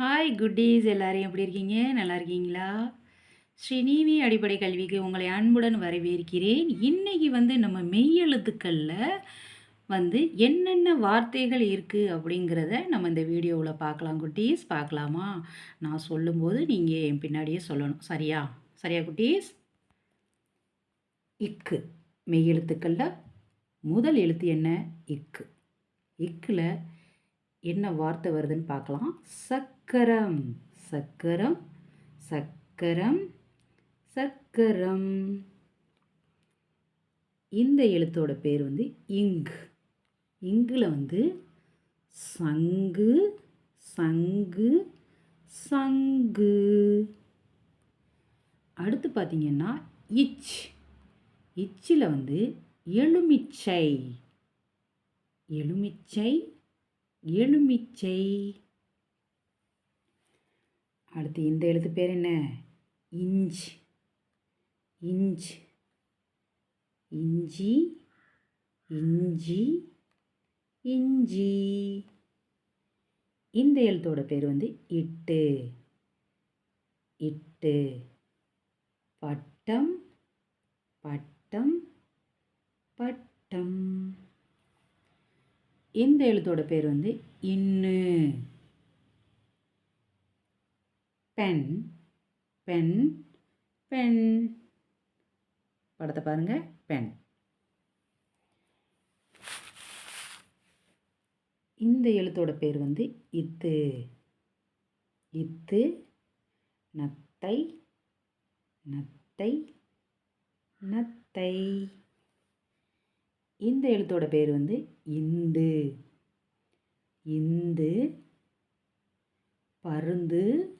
Hi குட்டீஸ் எல்லாரும் எப்படி இருக்கீங்க? நல்லா இருக்கீங்களா? ஸ்ரீநீவி அடிப்படை கல்விக்கு உங்களை அன்புடன் வரவேற்கிறேன். இன்றைக்கி வந்து நம்ம மெய்யெழுத்துக்களில் வந்து என்னென்ன வார்த்தைகள் இருக்குது அப்படிங்கிறத நம்ம இந்த வீடியோவில் பார்க்கலாம் குட்டீஸ். பார்க்கலாமா? நான் சொல்லும்போது நீங்கள் என் பின்னாடியே சொல்லணும். சரியா? சரியா குட்டீஸ்? இக்கு. மெய்யெழுத்துக்களில் முதல் எழுத்து என்ன? இக்கு. இக்கில் என்ன வார்த்தை வருதுன்னு பார்க்கலாம். சக்கரம் சக்கரம் சக்கரம் சக்கரம். இந்த எழுத்தோட பேர் வந்து இங் இங்கில் வந்து சங்கு சங்கு சங்கு. அடுத்து பார்த்தீங்கன்னா இச். இச்சில் வந்து எலுமிச்சை. எலுமிச்சை எலுமிச்சை. அடுத்து இந்த எழுத்து பேர் என்ன? இஞ்ச். இஞ்ச். இஞ்சி. இஞ்சி. இஞ்சி. இந்த எழுத்தோட பேர் வந்து இட்டு. இட்டு. பட்டம். பட்டம். பட்டம். இந்த எழுத்தோட பேர் வந்து இன்னு. பென் பென் பென் படத்தை பாருங்க பென் இந்த எழுத்தோட பேர் வந்து இத்து. இத்து நத்தை நத்தை நத்தை. இந்த எழுத்தோட பேர் வந்து இந்து. இந்து பருந்து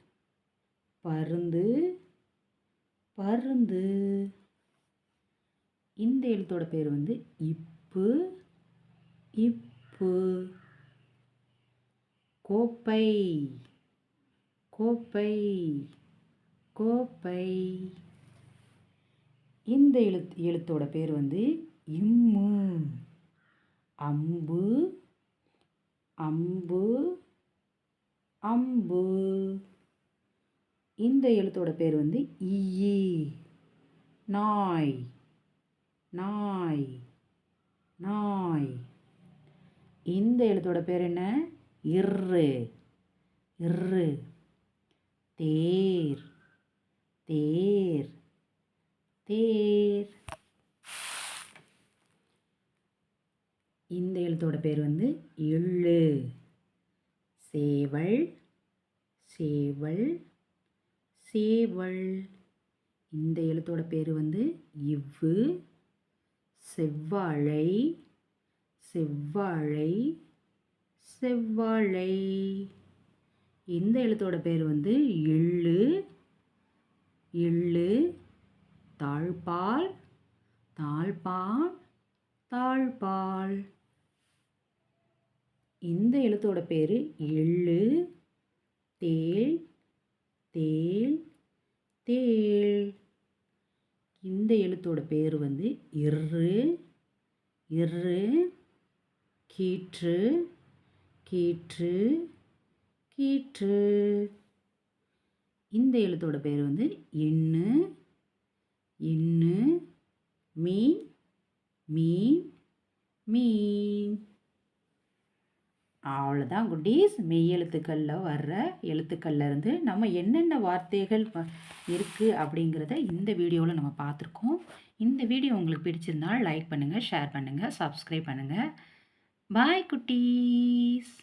பருந்து பருந்து. இந்த எழுத்தோட பேர் வந்து இப்பு இப்பு. கோப்பை கோப்பை கோப்பை. இந்த எழுத்து எழுத்தோட பேர் வந்து இம்மு. அம்பு அம்பு அம்பு. இந்த எழுத்தோட பேர் வந்து ஈ. நாய். நாய். நாய். இந்த எழுத்தோட பேர் என்ன? இர்ரு. இர்ரு. தேர். தேர். தேர். இந்த எழுத்தோட பேர் வந்து எள்ளு சேவல். சேவல். சேவல். இந்த எழுத்தோட பேர் வந்து இவ்வு. செவ்வாழை. செவ்வாழை. செவ்வாழை. இந்த எழுத்தோட பேர் வந்து எள்ளு. எள்ளு. தாழ்பால். தாழ்பால் தாழ்பால். இந்த எழுத்தோட பேர் எள்ளு. தேள். தேள் தேள். இந்த எழுத்தோட பேர் வந்து இரு இரு கீற்று கீற்று கீற்று. இந்த எழுத்தோட பேர் வந்து இன்னு இன்னு மீன் மீன் மீன். அவ்வளோதான் குட்டீஸ் மெய் எழுத்துக்களில் வர்ற எழுத்துக்கள்லேருந்து நம்ம என்னென்ன வார்த்தைகள் இருக்குது அப்படிங்கிறத இந்த வீடியோவில் நம்ம பார்த்துருக்கோம். இந்த வீடியோ உங்களுக்கு பிடிச்சிருந்தால் லைக் பண்ணுங்கள் ஷேர் பண்ணுங்கள் சப்ஸ்கிரைப் பண்ணுங்கள் பாய் குட்டீஸ்!